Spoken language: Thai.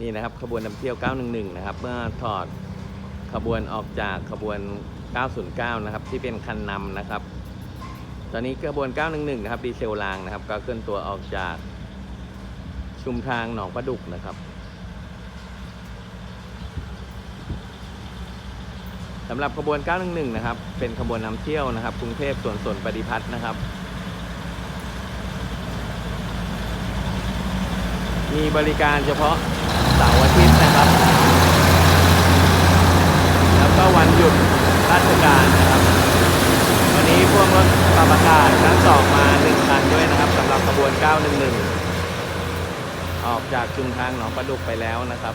นี่นะครับขบวนนำเที่ยว 911 นะครับ เมื่อถอดขบวนออกจากขบวน 909 นะครับ ที่เป็นคันนำนะครับ ตอนนี้ขบวน 911 นะครับดีเซลรางนะครับ ก็เคลื่อนตัวออกจากชุมทางหนองประดุกนะครับสำหรับขบวน 911 นะครับ เป็นขบวนนำเที่ยวนะครับกรุงเทพสวนสนปฏิพัฒน์นะครับ มีบริการเฉพาะ เสาร์อาทิตย์นะครับ แล้วก็วันหยุดราชการนะครับ วันนี้พวกรถปรับอากาศทั้งสองมาหนึ่งคันด้วยนะครับสำหรับขบวน 911 ออกจากชุมทางหนองประดุกไปแล้วนะครับ